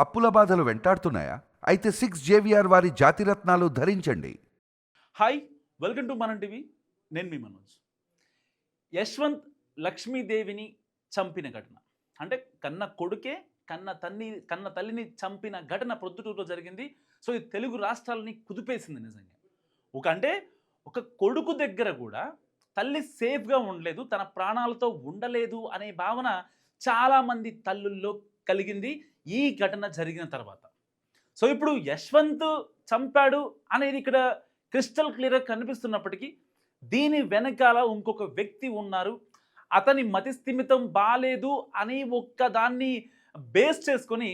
అప్పుల బాధలు వెంటాడుతున్నాయా? అయితే సిక్స్ జేవిఆర్ వారి జాతిరత్నాలు ధరించండి. హాయ్ వెల్కమ్ టు మన టీవీ నేను మీ మనోజ్. యశ్వంత్ లక్ష్మీదేవిని చంపిన ఘటన. అంటే కన్న కొడుకే కన్న తన్ని కన్న తల్లిని చంపిన ఘటన ప్రొద్దుటూరులో జరిగింది. సో ఇది తెలుగు రాష్ట్రాలని కుదిపేసింది నిజంగా. ఒక అంటే ఒక కొడుకు దగ్గర కూడా తల్లి సేఫ్గా ఉండలేదు తన ప్రాణాలతో ఉండలేదు అనే భావన చాలామంది తల్లుల్లో కలిగింది ఈ ఘటన జరిగిన తర్వాత. సో ఇప్పుడు యశ్వంత్ చంపాడు అనేది ఇక్కడ క్రిస్టల్ క్లియర్గా కనిపిస్తున్నప్పటికీ దీని వెనకాల ఇంకొక వ్యక్తి ఉన్నారు. అతని మతిస్థిమితం బాలేదు అని ఒక్క దాన్ని బేస్ చేసుకొని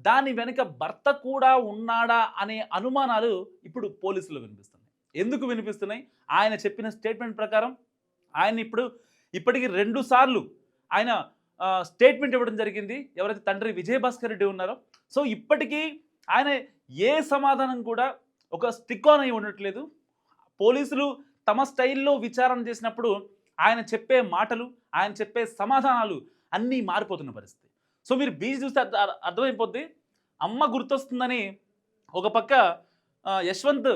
దాని వెనుక భర్త కూడా ఉన్నాడా అనే అనుమానాలు ఇప్పుడు పోలీసులు వినిపిస్తున్నాయి. ఎందుకు వినిపిస్తున్నాయి? ఆయన చెప్పిన స్టేట్మెంట్ ప్రకారం ఆయన ఇప్పుడు ఇప్పటికి రెండు సార్లు ఆయన స్టేట్మెంట్ ఇవ్వడం జరిగింది. ఎవరైతే తండ్రి విజయభాస్కర్ రెడ్డి ఉన్నారో. సో ఇప్పటికీ ఆయన ఏ సమాధానం కూడా ఒక స్టిక్ ఆన్ అయి ఉండట్లేదు. పోలీసులు తమ స్టైల్లో విచారణ చేసినప్పుడు ఆయన చెప్పే మాటలు ఆయన చెప్పే సమాధానాలు అన్నీ మారిపోతున్న పరిస్థితి. సో మీరు బీచ్ చూస్తే అర్థమైపోద్ది. అమ్మ గుర్తొస్తుందని ఒక పక్క యశ్వంత్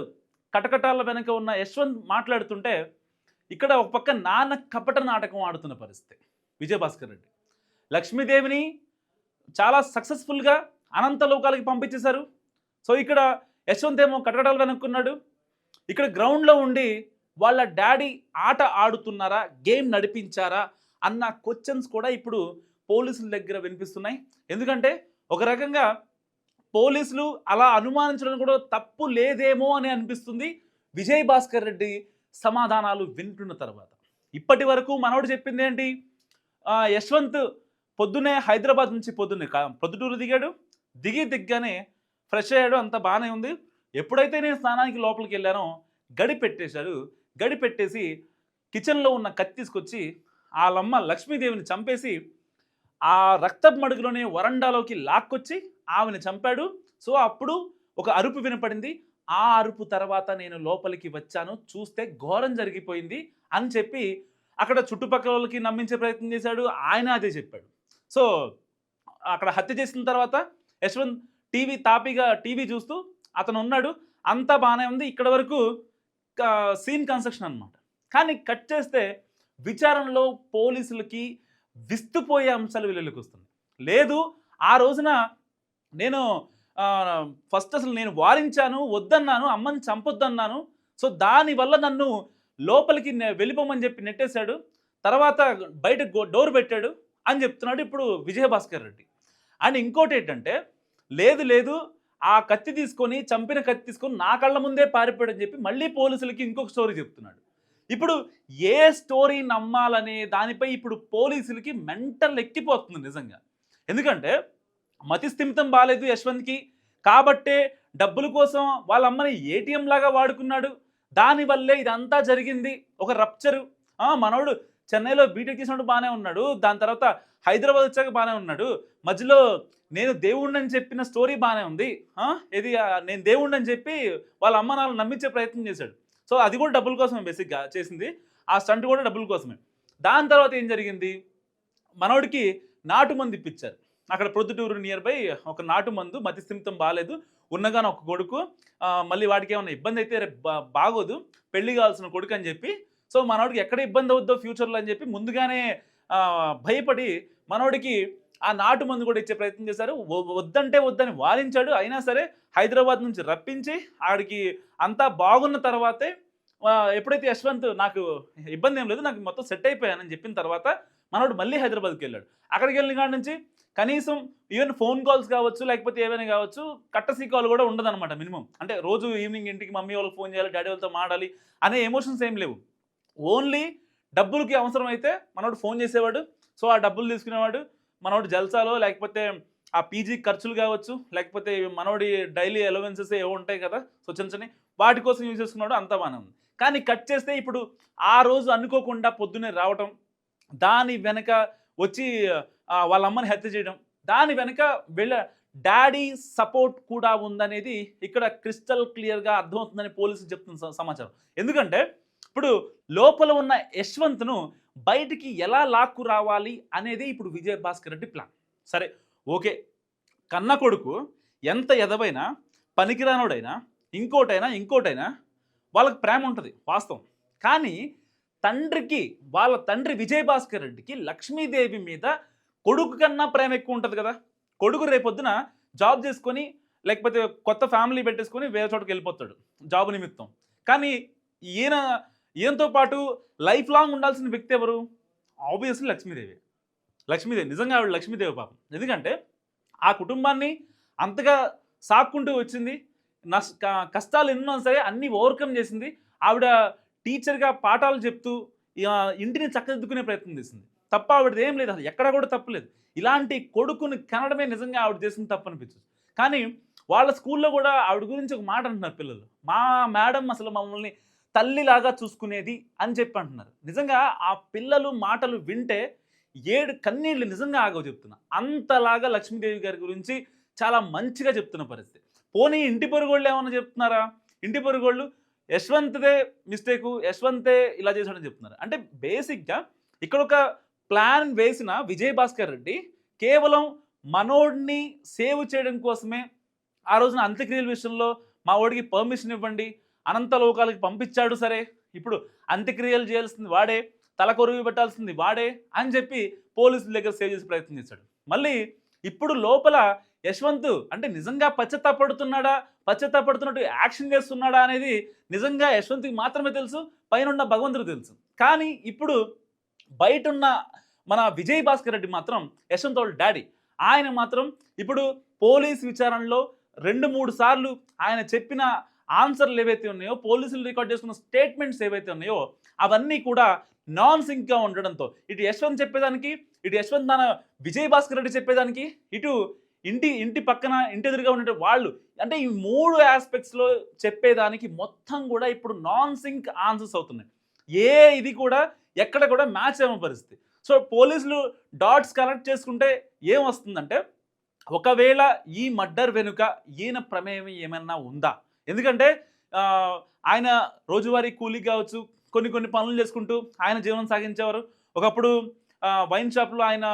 కటకటాల వెనక ఉన్న యశ్వంత్ మాట్లాడుతుంటే ఇక్కడ ఒక పక్క నాన్న కపట నాటకం ఆడుతున్న పరిస్థితి. విజయభాస్కర్ రెడ్డి. లక్ష్మీదేవిని చాలా సక్సెస్ఫుల్గా అనంత లోకాలకి పంపించేశారు. సో ఇక్కడ యశ్వంత్ ఏమో కట్టడాలు వెనుక్కున్నాడు. ఇక్కడ గ్రౌండ్లో ఉండి వాళ్ళ డాడీ ఆట ఆడుతున్నారా గేమ్ నడిపించారా అన్న క్వశ్చన్స్ కూడా ఇప్పుడు పోలీసుల దగ్గర వినిపిస్తున్నాయి. ఎందుకంటే ఒక రకంగా పోలీసులు అలా అనుమానించడం కూడా తప్పు లేదేమో అని అనిపిస్తుంది. విజయ్ భాస్కర్ రెడ్డి సమాధానాలు వింటున్న తర్వాత. ఇప్పటి వరకు మనవడు చెప్పింది ఏంటి? యశ్వంత్ పొద్దునే హైదరాబాద్ నుంచి పొద్దున్నే కా- పొద్దుటూరు దిగాడు. దిగి దిగ్గానే ఫ్రెష్ అయ్యాడు. అంత బాగానే ఉంది. ఎప్పుడైతే నేను స్నానానికి లోపలికి వెళ్ళానో గడి పెట్టేశాడు. గడి పెట్టేసి కిచెన్లో ఉన్న కత్తి తీసుకొచ్చి వాళ్ళమ్మ లక్ష్మీదేవిని చంపేసి ఆ రక్తపు మడుగులోనే వరండాలోకి లాక్కొచ్చి ఆమెను చంపాడు. సో అప్పుడు ఒక అరుపు వినపడింది. ఆ అరుపు తర్వాత నేను లోపలికి వచ్చాను. చూస్తే ఘోరం జరిగిపోయింది అని చెప్పి అక్కడ చుట్టుపక్కల వాళ్ళకి నమ్మించే ప్రయత్నం చేశాడు. ఆయన అదే చెప్పాడు. సో అక్కడ హత్య చేసిన తర్వాత యశ్వంత్ టీవీ తాపిగా టీవీ చూస్తూ అతను ఉన్నాడు. అంతా బాగానే ఉంది. ఇక్కడ వరకు సీన్ కన్స్ట్రక్షన్ అన్నమాట. కానీ కట్ చేస్తే విచారణలో పోలీసులకి విస్తుపోయే అంశాలు వీళ్ళకి వస్తుంది లేదు ఆ రోజున నేను ఫస్ట్ అసలు నేను వారించాను వద్దన్నాను అమ్మని చంపొద్దన్నాను. సో దానివల్ల నన్ను లోపలికి వెళ్ళిపోమని చెప్పి నెట్టేశాడు. తర్వాత బయట డోర్ పెట్టాడు. అని చెప్తున్నాడు ఇప్పుడు విజయభాస్కర్ రెడ్డి. అండ్ ఇంకోటి ఏంటంటే లేదు లేదు ఆ కత్తి తీసుకొని చంపిన కత్తి తీసుకొని నా కళ్ళ ముందే పారిపోయాడని చెప్పి మళ్ళీ పోలీసులకి ఇంకొక స్టోరీ చెప్తున్నాడు. ఇప్పుడు ఏ స్టోరీ నమ్మాలనే దానిపై ఇప్పుడు పోలీసులకి మెంటల్ ఎక్కిపోతుంది నిజంగా. ఎందుకంటే మతి స్థిమితం బాగాలేదు యశ్వంత్కి కాబట్టే డబ్బుల కోసం వాళ్ళ అమ్మని ఏటీఎం లాగా వాడుకున్నాడు. దానివల్లే ఇదంతా జరిగింది. ఒక రప్చరు. మనోడు చెన్నైలో బీటెక్ చేసినప్పుడు బాగానే ఉన్నాడు. దాని తర్వాత హైదరాబాద్ వచ్చాక బాగానే ఉన్నాడు. మధ్యలో నేను దేవుణ్ణని చెప్పిన స్టోరీ బాగానే ఉంది. ఇది నేను దేవుణ్ణని చెప్పి వాళ్ళ అమ్మ నాన్న నమ్మించే ప్రయత్నం చేశాడు. సో అది కూడా డబ్బుల కోసమే బేసిక్గా చేసింది. ఆ స్టంట్ కూడా డబ్బుల కోసమే. దాని తర్వాత ఏం జరిగింది? మనోడికి నాటు మందు ఇప్పించారు. అక్కడ ప్రొద్దుటూరు నియర్ బై ఒక నాటు మందు మతిస్థిమితం బాగాలేదు ఉన్నగానే ఒక కొడుకు మళ్ళీ వాడికి ఏమైనా ఇబ్బంది అయితే రేపు బాగోదు. పెళ్ళి కావాల్సిన కొడుకు అని చెప్పి సో మనోడికి ఎక్కడ ఇబ్బంది అవుద్దో ఫ్యూచర్లో అని చెప్పి ముందుగానే భయపడి మనోడికి ఆ నాటు మందు కూడా ఇచ్చే ప్రయత్నం చేశారు. వద్దంటే వద్దని వాదించాడు. అయినా సరే హైదరాబాద్ నుంచి రప్పించి ఆడికి అంతా బాగున్న తర్వాతే ఎప్పుడైతే యశ్వంత్ నాకు ఇబ్బంది ఏం లేదు నాకు మొత్తం సెట్ అయిపోయానని చెప్పిన తర్వాత మనోడు మళ్ళీ హైదరాబాద్కి వెళ్ళాడు. అక్కడికి వెళ్ళిన కాడ నుంచి కనీసం ఈవెన్ ఫోన్ కాల్స్ కావచ్చు లేకపోతే ఏమైనా కావచ్చు కట్టసీ కాల్ కూడా ఉండదన్నమాట మినిమం అంటే రోజు ఈవినింగ్ ఇంటికి మమ్మీ వాళ్ళకి ఫోన్ చేయాలి డాడీ వాళ్ళతో మాడాలి అనే ఎమోషన్స్ ఏం లేవు. ఓన్లీ డబ్బులకి అవసరం అయితే మనోడు ఫోన్ చేసేవాడు. సో ఆ డబ్బులు తీసుకునేవాడు. మనోడు జల్సాలో లేకపోతే ఆ పీజీ ఖర్చులు కావచ్చు లేకపోతే మనోడి డైలీ అలవెన్సెస్ ఏవో ఉంటాయి కదా సో చిన్న చిన్న వాటి కోసం యూజ్ చేసుకున్నాడు అంతా బాగానే ఉంది. కానీ కట్ చేస్తే ఇప్పుడు ఆ రోజు అనుకోకుండా పొద్దున్నే రావటం దాని వెనక వచ్చి వాళ్ళ అమ్మని హత్య చేయడం దాని వెనక వీళ్ళ డాడీ సపోర్ట్ కూడా ఉందనేది ఇక్కడ క్రిస్టల్ క్లియర్గా అర్థమవుతుందని పోలీసులు చెప్తున్న సమాచారం. ఎందుకంటే ఇప్పుడు లోపల ఉన్న యశ్వంత్ను బయటికి ఎలా లాక్కు రావాలి అనేది ఇప్పుడు విజయ్ భాస్కర్ రెడ్డి ప్లాన్. సరే ఓకే. కన్న కొడుకు ఎంత ఎదవైనా పనికిరానోడైనా ఇంకోటైనా ఇంకోటైనా వాళ్ళకి ప్రేమ ఉంటుంది వాస్తవం. కానీ తండ్రికి వాళ్ళ తండ్రి విజయభాస్కర్ రెడ్డికి లక్ష్మీదేవి మీద కొడుకు కన్నా ప్రేమ ఎక్కువ ఉంటుంది కదా. కొడుకు రేపొద్దున జాబ్ చేసుకొని లేకపోతే కొత్త ఫ్యామిలీ పెట్టేసుకొని వేరే చోటకి వెళ్ళిపోతాడు జాబ్ నిమిత్తం. కానీ ఈయన ఈయనతో పాటు లైఫ్ లాంగ్ ఉండాల్సిన వ్యక్తి ఎవరు? ఆబ్వియస్లీ లక్ష్మీదేవి. లక్ష్మీదేవి నిజంగా ఆవిడ లక్ష్మీదేవి పాపం. ఎందుకంటే ఆ కుటుంబాన్ని అంతగా సాక్కుంటూ వచ్చింది. నష్ కష్టాలు ఎన్నో సరే అన్నీ ఓవర్కమ్ చేసింది. ఆవిడ టీచర్గా పాఠాలు చెప్తూ ఇంటిని చక్కదిద్దుకునే ప్రయత్నం చేసింది. తప్ప ఆవిడది ఏం లేదు. అసలు ఎక్కడ కూడా తప్పులేదు ఇలాంటి కొడుకుని కనడమే నిజంగా ఆవిడ చేసిన తప్పు అనిపించదు కానీ వాళ్ళ స్కూల్లో కూడా ఆవిడ గురించి ఒక మాట అంటున్నారు పిల్లలు. మా మేడం అసలు మమ్మల్ని తల్లిలాగా చూసుకునేది అని చెప్పి అంటున్నారు. నిజంగా ఆ పిల్లలు మాటలు వింటే ఏడు కన్నీళ్ళు నిజంగా ఆగవు చెప్తున్నా. అంతలాగా లక్ష్మీదేవి గారి గురించి చాలా మంచిగా చెప్తున్న పరిస్థితి. పోనీ ఇంటి పొరుగోళ్ళు ఏమన్నా చెప్తున్నారా? ఇంటి పొరుగోళ్ళు యశ్వంత్దే మిస్టేకు యశ్వంతే ఇలా చేశాడని చెప్తున్నారు. అంటే బేసిక్గా ఇక్కడ ఒక ప్లాన్ వేసిన విజయ్ భాస్కర్ రెడ్డి కేవలం మనోడిని సేవ్ చేయడం కోసమే ఆ రోజున అంత్యక్రియల విషయంలో మా వాడికి పర్మిషన్ ఇవ్వండి అనంత లోకాలకి పంపించాడు సరే. ఇప్పుడు అంత్యక్రియలు చేయాల్సింది వాడే తల పెట్టాల్సింది వాడే అని చెప్పి పోలీసుల దగ్గర సేవ్ చేసే ప్రయత్నం చేశాడు. మళ్ళీ ఇప్పుడు లోపల యశ్వంత్ అంటే నిజంగా పశ్చాత్తాపడుతున్నాడా పశ్చాత్తాపడుతున్నట్టు యాక్షన్ చేస్తున్నాడా అనేది నిజంగా యశ్వంత్కి మాత్రమే తెలుసు పైన ఉన్న తెలుసు. కానీ ఇప్పుడు బయట ఉన్న మన విజయ్ భాస్కర్ రెడ్డి మాత్రం యశ్వంత్ వాళ్ళ డాడీ. ఆయన మాత్రం ఇప్పుడు పోలీస్ విచారణలో రెండు మూడు సార్లు ఆయన చెప్పిన ఆన్సర్లు ఏవైతే ఉన్నాయో పోలీసులు రికార్డ్ చేసుకున్న స్టేట్మెంట్స్ ఏవైతే ఉన్నాయో అవన్నీ కూడా నాన్ సింక్గా ఉండడంతో. ఇటు యశ్వంత్ చెప్పేదానికి ఇటు యశ్వంత్ నాన్న విజయ్ భాస్కర్ రెడ్డి చెప్పేదానికి ఇటు ఇంటి ఇంటి పక్కన ఇంటి ఎదురుగా ఉండే వాళ్ళు. అంటే ఈ మూడు ఆస్పెక్ట్స్లో చెప్పేదానికి మొత్తం కూడా ఇప్పుడు నాన్ సింక్ ఆన్సర్స్ అవుతున్నాయి. ఏ ఇది కూడా ఎక్కడ కూడా మ్యాచ్ అవ్వ పరిస్థితి. సో పోలీసులు డాట్స్ కనెక్ట్ చేసుకుంటే ఏం వస్తుందంటే ఒకవేళ ఈ మర్డర్ వెనుక ఈయన ప్రమేయం ఏమన్నా ఉందా? ఎందుకంటే ఆయన రోజువారీ కూలీ కావచ్చు కొన్ని కొన్ని పనులు చేసుకుంటూ ఆయన జీవనం సాగించేవారు. ఒకప్పుడు వైన్ షాప్లో ఆయన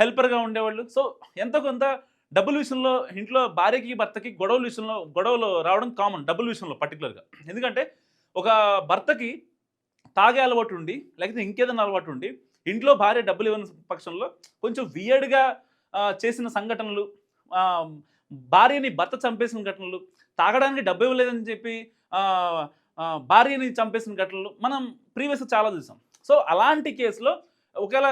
హెల్పర్గా ఉండేవాళ్ళు. సో ఎంతో కొంత డబ్బుల విషయంలో ఇంట్లో భార్యకి భర్తకి గొడవల విషయంలో గొడవలు రావడం కామన్ డబ్బుల విషయంలో పర్టికులర్గా ఎందుకంటే ఒక భర్తకి తాగే అలవాటు ఉండి లేకపోతే ఇంకేదైనా అలవాటు ఉండి ఇంట్లో భార్య డబ్బులు ఇవ్వని పక్షంలో కొంచెం వియర్డ్గా చేసిన సంఘటనలు భార్యని భర్త చంపేసిన ఘటనలు తాగడానికి డబ్బు ఇవ్వలేదని చెప్పి భార్యని చంపేసిన ఘటనలు మనం ప్రీవియస్ చాలా చూసాం. సో అలాంటి కేసులో ఒకవేళ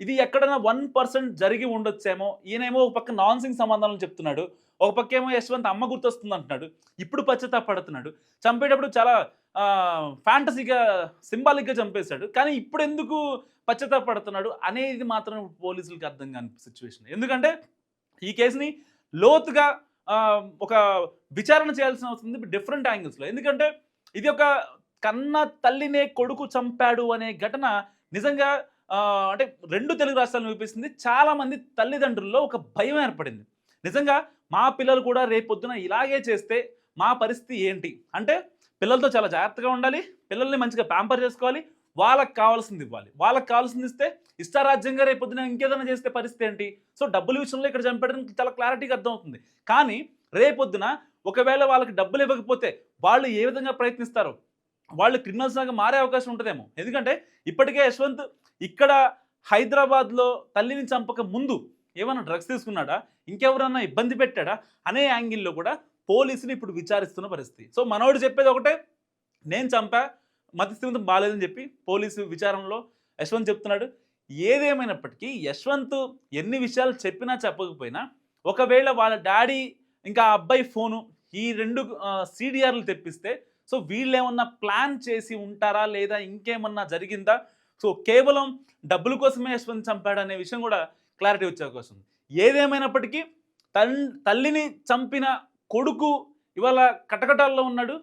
ఇది ఎక్కడైనా వన్ పర్సెంట్ జరిగి ఉండొచ్చేమో ఈయనేమో ఒక పక్క నాన్ సింగ్ సంబంధాలను చెప్తున్నాడు ఒక పక్క ఏమో యశ్వంత్ అమ్మ గుర్తొస్తుంది అంటున్నాడు ఇప్పుడు పశ్చాత్తాపడుతున్నాడు చంపేటప్పుడు చాలా ఫ్యాంటసీగా సింబాలిక్గా చంపేశాడు కానీ ఇప్పుడు ఎందుకు పశ్చాత్తాపడుతున్నాడు అనేది మాత్రం పోలీసులకు అర్థం కాని సిచ్యువేషన్ ఎందుకంటే ఈ కేసుని లోతుగా ఒక విచారణ చేయాల్సిన అవసరం ఉంది డిఫరెంట్ యాంగిల్స్లో ఎందుకంటే ఇది ఒక కన్న తల్లినే కొడుకు చంపాడు అనే ఘటన నిజంగా అంటే రెండు తెలుగు రాష్ట్రాలను చూపిస్తుంది చాలామంది తల్లిదండ్రుల్లో ఒక భయం ఏర్పడింది. నిజంగా మా పిల్లలు కూడా రేపొద్దున ఇలాగే చేస్తే మా పరిస్థితి ఏంటి? అంటే పిల్లలతో చాలా జాగ్రత్తగా ఉండాలి పిల్లల్ని మంచిగా ప్యాంపర్ చేసుకోవాలి వాళ్ళకి కావాల్సింది ఇవ్వాలి. వాళ్ళకి కావాల్సింది ఇస్తే ఇష్టారాజ్యంగా రేపొద్దున ఇంకేదైనా చేస్తే పరిస్థితి ఏంటి? సో డబ్బుల విషయంలో ఇక్కడ చంపడానికి చాలా క్లారిటీగా అర్థమవుతుంది. కానీ రేపొద్దున ఒకవేళ వాళ్ళకి డబ్బులు ఇవ్వకపోతే వాళ్ళు ఏ విధంగా ప్రయత్నిస్తారు? వాళ్ళు క్రిమినల్స్ లాగా మారే అవకాశం ఉంటుందేమో? ఎందుకంటే ఇప్పటికే యశ్వంత్ ఇక్కడ హైదరాబాద్లో తల్లిని చంపక ముందు ఏమైనా డ్రగ్స్ తీసుకున్నాడా? ఇంకెవరన్నా ఇబ్బంది పెట్టాడా? అనే యాంగిల్లో కూడా పోలీసులు ఇప్పుడు విచారిస్తున్న పరిస్థితి. సో మనోడు చెప్పేది ఒకటే నేను చంపా మధ్యస్థిమితం బాగాలేదని చెప్పి పోలీసు విచారణలో యశ్వంత్ చెప్తున్నాడు. ఏదేమైనప్పటికీ యశ్వంత్ ఎన్ని విషయాలు చెప్పినా చెప్పకపోయినా ఒకవేళ వాళ్ళ డాడీ ఇంకా ఆ అబ్బాయి ఫోను ఈ రెండు సీడీఆర్లు తెప్పిస్తే సో వీళ్ళు ఏమన్నా ప్లాన్ చేసి ఉంటారా లేదా ఇంకేమన్నా జరిగిందా? సో కేవలం డబ్బుల కోసమే యశ్వంత్ చంపాడు అనే విషయం కూడా క్లారిటీ వచ్చే అవకాశం ఉంది. ఏదేమైనప్పటికీ తల్లిని చంపిన కొడుకు ఇవాళ కటకటాల్లో ఉన్నాడు.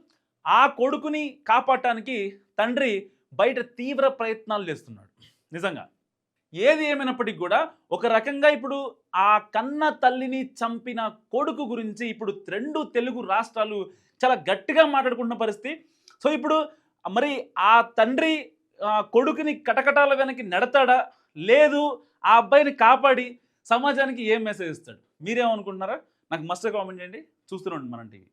ఆ కొడుకుని కాపాడటానికి తండ్రి బయట తీవ్ర ప్రయత్నాలు చేస్తున్నాడు. నిజంగా. ఏది ఏమైనప్పటికీ కూడా ఒక రకంగా ఇప్పుడు ఆ కన్న తల్లిని చంపిన కొడుకు గురించి ఇప్పుడు రెండు తెలుగు రాష్ట్రాలు చాలా గట్టిగా మాట్లాడుకుంటున్న పరిస్థితి. సో ఇప్పుడు మరి ఆ తండ్రి కొడుకుని కటకటాల వెనక్కి నెడతాడా? లేదు. ఆ అబ్బాయిని కాపాడి సమాజానికి ఏం మెసేజ్ ఇస్తాడు? మీరేమనుకుంటున్నారా? నాకు మస్ట్ కామెంట్ చేయండి. చూస్తూనే ఉండండి మనం టీవీ.